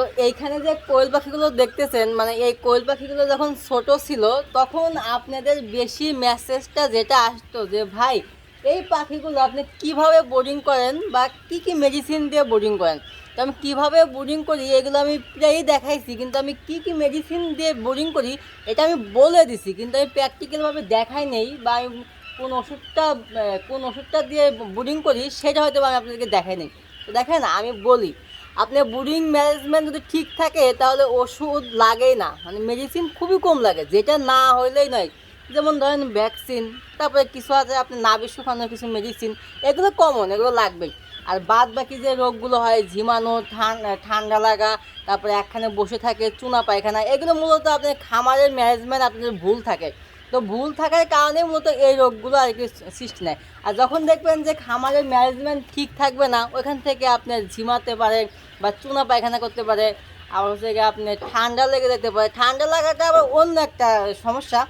তো এইখানে যে কোয়েল পাখিগুলো দেখতেছেন মানে এই কোয়েল পাখিগুলো যখন ছোট ছিল, তখন আপনাদের বেশি মেসেজটা যেটা আসতো যে, ভাই, এই পাখিগুলো আপনি কীভাবে বোর্ডিং করেন বা কি কি মেডিসিন দিয়ে বোর্ডিং করেন? তো আমি কীভাবে বোর্ডিং করি, এগুলো আমি প্রায়ই দেখাইছি, কিন্তু আমি কি কি মেডিসিন দিয়ে বোর্ডিং করি, এটা আমি বলে দিছি, কিন্তু আমি প্র্যাকটিক্যালভাবে দেখাই নেই বা আমি কোন ওষুধটা কোন ওষুধটা দিয়ে বোর্ডিং করি, সেটা হয়তো আমি আপনাদেরকে দেখাই নেই। তো দেখেন, আমি বলি আপনার ব্রিডিং ম্যানেজমেন্ট যদি ঠিক থাকে, তাহলে ওষুধ লাগেই না। মানে মেডিসিন খুবই কম লাগে, যেটা না হইলেই নয়। যেমন ধরেন ভ্যাকসিন তারপরে কিছু আছে, আপনি নাভি শুকানোর কিছু মেডিসিন এগুলো কমন এগুলো লাগবেই। আর বাদ বাকি যে রোগগুলো হয়, ঝিমানো ঠান্ডা লাগা, তারপরে একখানে বসে থাকে, চুনা পায়খানা, এগুলো মূলত আপনার খামারের ম্যানেজমেন্ট আপনাদের ভুল থাকে। তো ভুল থাকার কারণে মূলত এই রোগগুলো আর কি সৃষ্টি নেয় আর যখন দেখবেন যে খামারের ম্যানেজমেন্ট ঠিক থাকবে না ওইখান থেকে আপনার ঝিমাতে পারে বা চুনা পায়খানা করতে পারে, আবার হচ্ছে গিয়ে আপনার ঠান্ডা লেগে যেতে পারে। ঠান্ডা লাগাটা আবার অন্য একটা সমস্যা।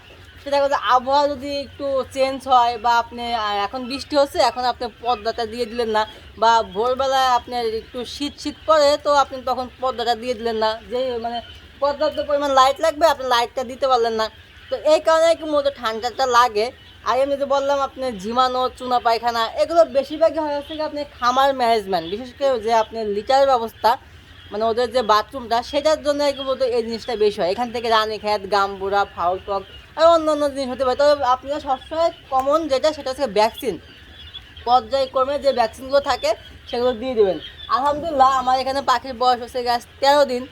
সেটা হচ্ছে আবহাওয়া যদি একটু চেঞ্জ হয় বা আপনি এখন বৃষ্টি হচ্ছে, এখন আপনি পর্দাটা দিয়ে দিলেন না বা ভোরবেলায় আপনার একটু শীত শীত পড়ে তো আপনি তখন পর্দাটা দিয়ে দিলেন না। যে মানে পর্যাপ্ত পরিমাণ লাইট লাগবে, আপনি লাইটটা দিতে পারলেন না। তো এই কারণে মূলত ঠান্ডাটা লাগে? আর এমনি যে বললাম আপনি ঝিমানো চুনা, পায়খানা, এগুলো বেশিরভাগই হয় হচ্ছে আপনি খামার ম্যানেজমেন্ট বিশেষ করে যে আপনি লিটার ব্যবস্থা মানে ওদের যে বাথরুমটা, সেটার জন্য কি বলতো এই জিনিসটা বেশি হয়। এখান থেকে রানী খ্যাত গামবুড়া, ফাউল টক আর অন্য অন্য জিনিস হতে পারে। তবে আপনারা সবসময় কমন যেটা, সেটা হচ্ছে ভ্যাকসিন পর্যায়ক্রমে যে ভ্যাকসিনগুলো থাকে, সেগুলো দিয়ে দেবেন। আলহামদুলিল্লাহ, আমার এখানে পাখির বয়স হচ্ছে গাছ তেরো দিন।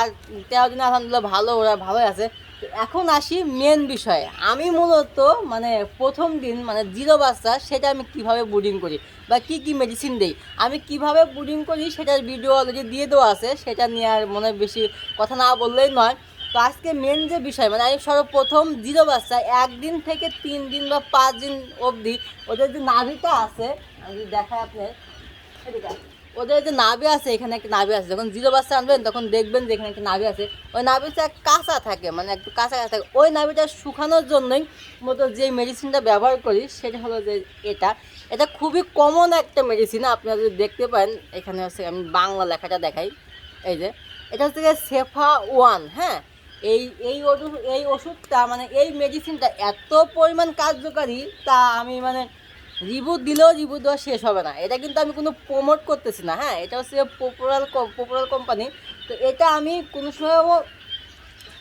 আর তেরো দিন আলহামদুলিল্লাহ ভালো, ওরা ভালোই আছে। তো এখন আসি মেন বিষয়ে। আমি মূলত মানে প্রথম দিন মানে জিরো বাচ্চা, সেটা আমি কীভাবে বুডিং করি বা কি কি মেডিসিন দেই? আমি কীভাবে বুডিং করি সেটার ভিডিও অলরেডি দিয়ে দেওয়া আছে, সেটা নিয়ে আর মনে বেশি কথা না বললেই নয়। তো আজকে মেন যে বিষয় মানে আমি সর্বপ্রথম জিরো বাচ্চা, একদিন থেকে তিন দিন বা পাঁচ দিন অবধি ওদের যে নাভিটা আছে, আমি দেখাই আপনার। ওদের যে নাভি আছে, এখানে একটা নাভি আছে। যখন জিরো বাচ্চা আনবেন, তখন দেখবেন যে এখানে একটা নাভি আছে। ওই নাভিটা কাঁচা থাকে মানে একটু কাঁচা কাঁচা থাকে। ওই নাভিটা শুকানোর জন্যই মতো যে মেডিসিনটা ব্যবহার করি, সেটা হলো যে এটা। এটা খুবই কমন একটা মেডিসিন আপনারা যদি দেখতে পান এখানে হচ্ছে আমি বাংলা লেখাটা দেখাই। এই যে, এটা হচ্ছে সেফা ওয়ান হ্যাঁ? এই এই ওষুধ, এই ওষুধটা মানে এই মেডিসিনটা এত পরিমাণ কার্যকারী, তা আমি মানে রিভিউ দিলেও রিভিউ দেওয়া শেষ হবে না। এটা কিন্তু আমি কোনো প্রমোট করতেছি না হ্যাঁ? এটা হচ্ছে পপুলার পপুলার কোম্পানি তো এটা আমি কোনো সময়ও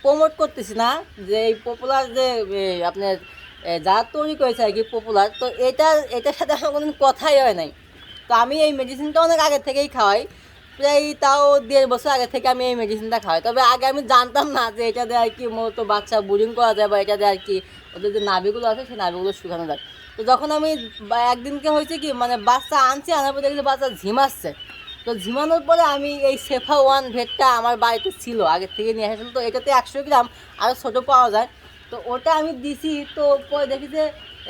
প্রমোট করতেছি না যে এই পপুলার যে আপনার যারা তৈরি করেছে আর কি পপুলার তো এটা, এটার সাথে আমার কোনো কথাই হয় নাই। তো আমি এই মেডিসিনটা অনেক আগে থেকেই খাওয়াই। প্রায় তাও দেড় বছর আগে থেকে আমি এই মেডিসিনটা খাওয়াই। তবে আগে আমি জানতাম না যে এটা দিয়ে আর কি মূলত বাচ্চা বুডিং করা যায় বা এটা দিয়ে আর কি ওদের যে নাভিগুলো আছে, সেই নাভিগুলো শুকানো যায়। তো যখন আমি একদিনকে হয়েছে কি মানে বাচ্চা আনছি, আনার পর দেখছি বাচ্চা ঝিমাচ্ছে তো ঝিমানোর পরে আমি এই সেফা ওয়ান ভেটটা আমার বাড়িতে ছিল, আগের থেকে নিয়ে এসেছিলাম তো এটাতে একশো গ্রাম আরও ছোটো পাওয়া যায়। তো ওটা আমি দিছি, তো পরে দেখি যে,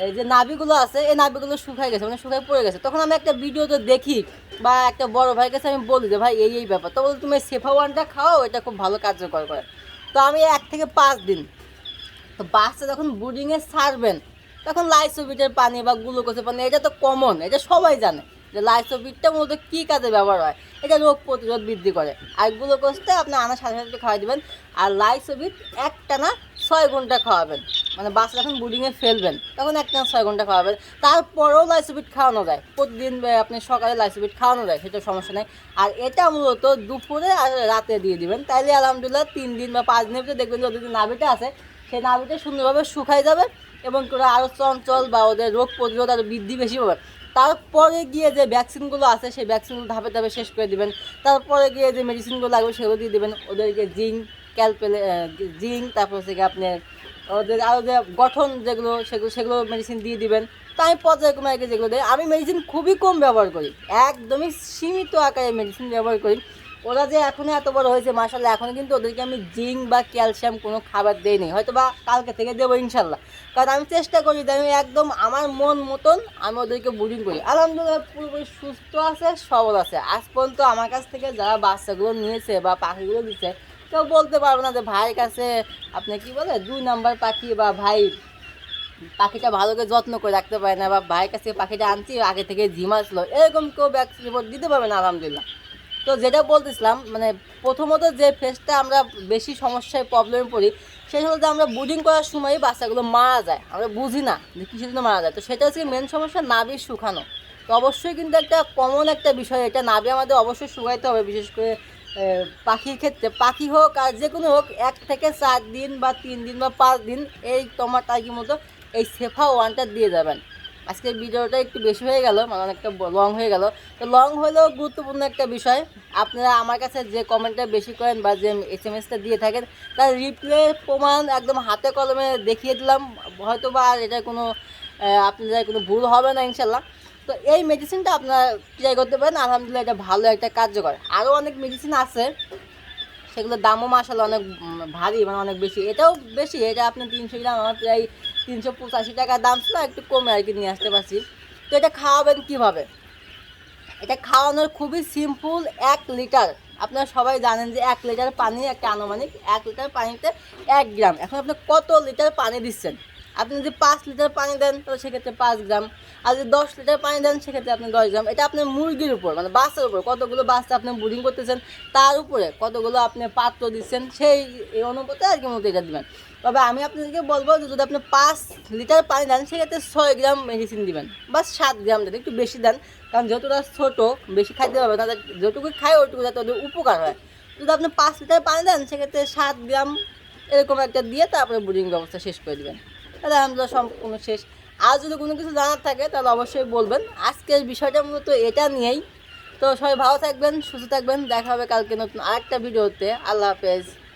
এই যে নাভিগুলো আছে, এই নাভিগুলো শুকায় গেছে মানে শুকায় পড়ে গেছে। তখন আমি একটা ভিডিওতে দেখি, বা একটা বড় ভাইয়ের কাছে আমি বলি যে, ভাই, এই এই ব্যাপার। তো বলি, তুমি সেফা ওয়ানটা খাও, এটা খুব ভালো কার্যকর করে। তো আমি এক থেকে পাঁচ দিন, তো বাচ্চা যখন বুডিংয়ে ছাড়বেন তখন লাইসোবিটের পানি বা গ্লুকোজের পানি, এটা তো কমন এটা সবাই জানে যে লাইসোবিটটা মূলত কী কাজে ব্যবহার হয়। এটা রোগ প্রতিরোধ বৃদ্ধি করে। আর গ্লুকোজটা আপনি আনার সাথে সাথে খাওয়াই দেবেন। আর লাইসোবিট একটা না ছয় ঘণ্টা খাওয়াবেন। মানে বাচ্চা যখন বুডিংয়ে ফেলবেন, তখন একটা না ছয় ঘণ্টা খাওয়াবেন। তারপরেও লাইসোবিট খাওয়ানো যায়। প্রতিদিন আপনি সকালে লাইসোবিট খাওয়ানো যায়, সেটা সমস্যা নেই। আর এটা মূলত দুপুরে আর রাতে দিয়ে দিবেন। তাইলে আলহামদুলিল্লাহ তিন দিন বা পাঁচ দিনের ভিতরে দেখবেন যে ওদের যে নাভিটা আছে, সেই নাভিটা সুন্দরভাবে শুকাই যাবে। এবং আরও চঞ্চল বা ওদের রোগ প্রতিরোধ আরও বৃদ্ধি বেশি হবে তারপরে গিয়ে যে ভ্যাকসিনগুলো আছে, সেই ভ্যাকসিনগুলো ধাপে ধাপে শেষ করে দিবেন। তারপরে গিয়ে যে মেডিসিনগুলো লাগবে, সেগুলো দিয়ে দেবেন। ওদেরকে জিঙ্ক, ক্যালপেলে জিঙ্ক, তারপর হচ্ছে গিয়ে আপনার ওদের আরও যে গঠন যেগুলো, সেগুলো সেগুলো মেডিসিন দিয়ে দিবেন। তো আমি পর্যায়ক্রমে আগে যেগুলো দেয় আমি মেডিসিন খুবই কম ব্যবহার করি। একদমই সীমিত আকারে মেডিসিন ব্যবহার করি। ওরা যে এখনও এত বড় হয়েছে মাসাল্লাহ এখনও কিন্তু ওদেরকে আমি জিঙ্ক বা ক্যালসিয়াম কোনো খাবার দেইনি হয়তো বা কালকে থেকে দেবো ইনশাল্লাহ কারণ আমি চেষ্টা করি যে আমি একদম আমার মন মতন আমি ওদেরকে বুডিং করি। আলহামদুলিল্লাহ পুরোপুরি সুস্থ আছে, সবল আছে। আজ পর্যন্ত আমার কাছ থেকে যারা বাচ্চাগুলো নিয়েছে বা পাখিগুলো দিচ্ছে কেউ বলতে পারবে না যে, ভাইয়ের কাছে আপনি কি বলে, দুই নাম্বার পাখি বা ভাই পাখিটা ভালো করে যত্ন করে রাখতে পারে না বা ভাইয়ের কাছে পাখিটা আনছি, আগে থেকে ঝিমাছিল এরকম কেউ রিপোর্ট দিতে পারবে না, আলহামদুলিল্লাহ। তো যেটা বলতেছিলাম মানে প্রথমত যে ফেসটা আমরা বেশি সমস্যায় প্রবলেমে পড়ি, সেটা হলো যে আমরা বুডিং করার সময় বাচ্চাগুলো মারা যায়। আমরা বুঝি না যে কিসের জন্য মারা যায়। তো সেটা হচ্ছে মেন সমস্যা নাভি শুকানো। তো অবশ্যই কিন্তু একটা কমন একটা বিষয় এটা, নাভি আমাদের অবশ্যই শুকাইতে হবে, বিশেষ করে পাখির ক্ষেত্রে। পাখি হোক আর যে কোনো হোক, এক থেকে চার দিন বা তিন দিন বা পাঁচ দিন এই তোমার টাইকি মতো এই সেফা ওয়ানটা দিয়ে যাবেন। আজকের ভিডিওটা একটু বেশি হয়ে গেল মানে অনেকটা লং হয়ে গেল। তো লং হলেও গুরুত্বপূর্ণ একটা বিষয়, আপনারা আমার কাছে যে কমেন্টটা বেশি করেন বা যে এস এম এসটা দিয়ে থাকেন, তার রিপ্লে প্রমাণ একদম হাতে কলমে দেখিয়ে দিলাম। হয়তো বা এটা কোনো আপনাদের কোনো ভুল হবে না ইনশাল্লাহ তো এই মেডিসিনটা আপনারা ট্রাই করতে পারেন, আলহামদুলিল্লাহ এটা ভালো একটা কার্যকর। আরও অনেক মেডিসিন আছে, সেগুলোর দামও মাসাল অনেক ভারী মানে অনেক বেশি। এটাও বেশি, এটা আপনি তিনশো গ্রাম, আমার প্রায় তিনশো পঁচাশি টাকা দাম ছিল, একটু কমে আর কি নিয়ে আসতে পারছি। তো এটা খাওয়াবেন কীভাবে? এটা খাওয়ানোর খুবই সিম্পল এক লিটার আপনারা সবাই জানেন যে এক লিটার পানি একটা আনুমানিক, এক লিটার পানিতে এক গ্রাম। এখন আপনি কত লিটার পানি দিচ্ছেন? আপনি যদি পাঁচ লিটার পানি দেন, তাহলে সেক্ষেত্রে পাঁচ গ্রাম। আর যদি দশ লিটার পানি দেন, সেক্ষেত্রে আপনি দশ গ্রাম। এটা আপনার মুরগির উপর মানে বাচ্চার উপর। কতগুলো বাচ্চা আপনি বুডিং করতেছেন, তার উপরে কতগুলো আপনি পাত্র দিচ্ছেন, সেই অনুপাতে আর কি মতো এটা দেবেন। তবে আমি আপনাদেরকে বলব যে যদি আপনি পাঁচ লিটার পানি দেন, সেক্ষেত্রে ছয় গ্রাম মেডিসিন দিবেন বা সাত গ্রাম দেন, একটু বেশি দেন। কারণ যেহেতু ওরা ছোটো, বেশি খাইতে পারবে তাদের যেটুকু খায় ওইটুকু যাতে ওদের উপকার হয়। যদি আপনি পাঁচ লিটার পানি দেন, সেক্ষেত্রে সাত গ্রাম এরকম একটা দিয়ে তারপরে বুডিং ব্যবস্থা শেষ করে দেবেন। তাহলে আলহামদুলিল্লাহ সম্পূর্ণ শেষ। আর যদি কোনো কিছু জানার থাকে, তাহলে অবশ্যই বলবেন। আজকের বিষয়টা মূলত এটা নিয়েই। তো সবাই ভালো থাকবেন, সুস্থ থাকবেন। দেখা হবে কালকে নতুন আরেকটা ভিডিওতে। আল্লাহ হাফেজ।